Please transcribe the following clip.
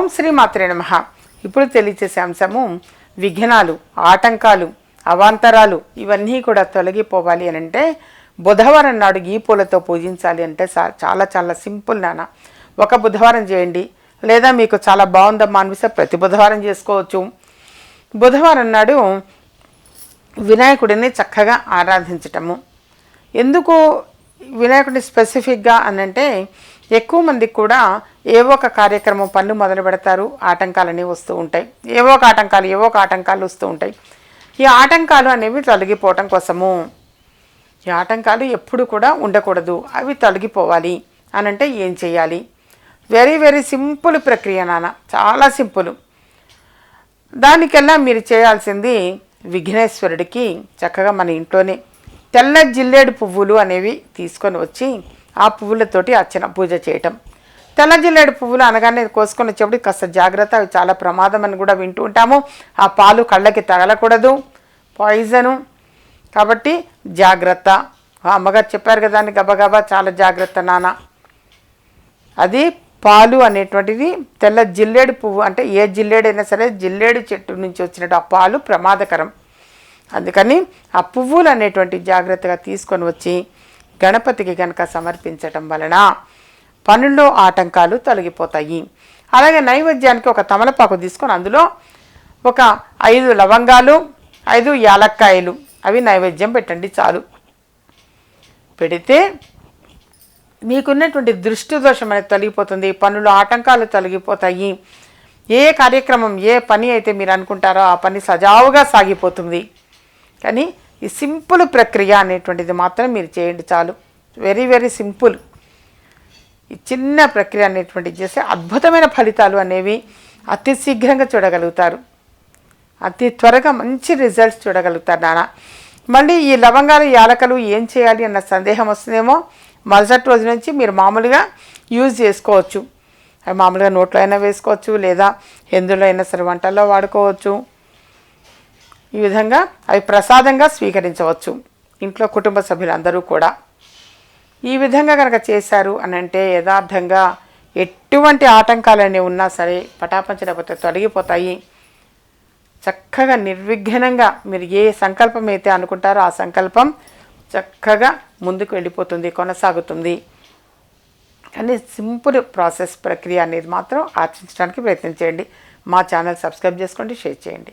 ఓం శ్రీ మాత్రే నమ. ఇప్పుడు తెలియచేసే అంశము విఘ్నాలు ఆటంకాలు అవాంతరాలు ఇవన్నీ కూడా తొలగిపోవాలి అని అంటే బుధవారం నాడు ఈ పూలతో పూజించాలి అంటే చాలా చాలా సింపుల్ నాన్న. ఒక బుధవారం చేయండి. లేదా మీకు చాలా బాగుందమ్మా అనిపిస్తే ప్రతి బుధవారం చేసుకోవచ్చు. బుధవారం నాడు వినాయకుడిని చక్కగా ఆరాధించటము. ఎందుకు వినాయకుడిని స్పెసిఫిక్గా అనంటే ఎక్కువ మందికి కూడా ఏవో ఒక కార్యక్రమం పనులు మొదలు పెడతారు ఆటంకాలన్నీ వస్తూ ఉంటాయి. ఏవో ఒక ఆటంకాలు ఏవో ఒక ఆటంకాలు వస్తూ ఉంటాయి. ఈ ఆటంకాలు అనేవి తొలగిపోవటం కోసము. ఈ ఆటంకాలు ఎప్పుడు కూడా ఉండకూడదు అవి తొలగిపోవాలి అని అంటే ఏం చేయాలి? వెరీ వెరీ సింపుల్ ప్రక్రియ నాన్న చాలా సింపుల్. దానికల్లా మీరు చేయాల్సింది విఘ్నేశ్వరుడికి చక్కగా మన ఇంట్లోనే తెల్ల జిల్లేడు పువ్వులు అనేవి తీసుకొని వచ్చి ఆ పువ్వులతోటి అర్చన పూజ చేయటం. తెల్ల జిల్లేడు పువ్వులు అనగానే కోసుకొని వచ్చేప్పుడు కాస్త జాగ్రత్త అవి చాలా ప్రమాదం అని కూడా వింటూ ఉంటాము. ఆ పాలు కళ్ళకి తగలకూడదు పాయిజను కాబట్టి జాగ్రత్త. ఆ అమ్మగారు చెప్పారు కదా అని గబగబా చాలా జాగ్రత్త నాన్న. అది పాలు అనేటువంటిది తెల్ల జిల్లేడు పువ్వు అంటే ఏ జిల్లేడైనా సరే జిల్లేడు చెట్టు నుంచి వచ్చినట్టు ఆ పాలు ప్రమాదకరం. అందుకని ఆ పువ్వులు అనేటువంటి జాగ్రత్తగా తీసుకొని వచ్చి గణపతికి కనుక సమర్పించటం వలన పనుల్లో ఆటంకాలు తొలగిపోతాయి. అలాగే నైవేద్యానికి ఒక తమలపాకు తీసుకొని అందులో ఒక ఐదు లవంగాలు ఐదు యాలక్కాయలు అవి నైవేద్యం పెట్టండి చాలు. పెడితే మీకున్నటువంటి దృష్టి దోషం అనేది తొలగిపోతుంది పనులు ఆటంకాలు తొలగిపోతాయి. ఏ కార్యక్రమం ఏ పని అయితే మీరు అనుకుంటారో ఆ పని సజావుగా సాగిపోతుంది. కానీ ఈ సింపుల్ ప్రక్రియ అనేటువంటిది మాత్రం మీరు చేయండి చాలు. Very very simple. ఈ చిన్న ప్రక్రియ అనేటువంటి చేస్తే అద్భుతమైన ఫలితాలు అనేవి అతి శీఘ్రంగా చూడగలుగుతారు. అతి త్వరగా మంచి రిజల్ట్స్ చూడగలుగుతారు నాన్న. మళ్ళీ ఈ లవంగాలు యాలకలు ఏం చేయాలి అన్న సందేహం వస్తుందేమో మరుసటి రోజు నుంచి మీరు మామూలుగా యూజ్ చేసుకోవచ్చు. అవి మామూలుగా నోట్లో అయినా వేసుకోవచ్చు లేదా ఎందులో అయినా సరే వంటల్లో వాడుకోవచ్చు. ఈ విధంగా అవి ప్రసాదంగా స్వీకరించవచ్చు. ఇంట్లో కుటుంబ సభ్యులందరూ కూడా. ఈ విధంగా కనుక చేశారు అని అంటే యథార్థంగా ఎటువంటి ఆటంకాలన్నీ ఉన్నా సరే పటాపంచలేకపోతే తొలగిపోతాయి. చక్కగా నిర్విఘ్నంగా మీరు ఏ సంకల్పం అయితే అనుకుంటారో ఆ సంకల్పం చక్కగా ముందుకు వెళ్ళిపోతుంది కొనసాగుతుంది. కానీ సింపుల్ ప్రాసెస్ ప్రక్రియ అనేది మాత్రం ఆచరించడానికి ప్రయత్నించండి మా ఛానల్ సబ్స్క్రైబ్ చేసుకోండి షేర్ చేయండి.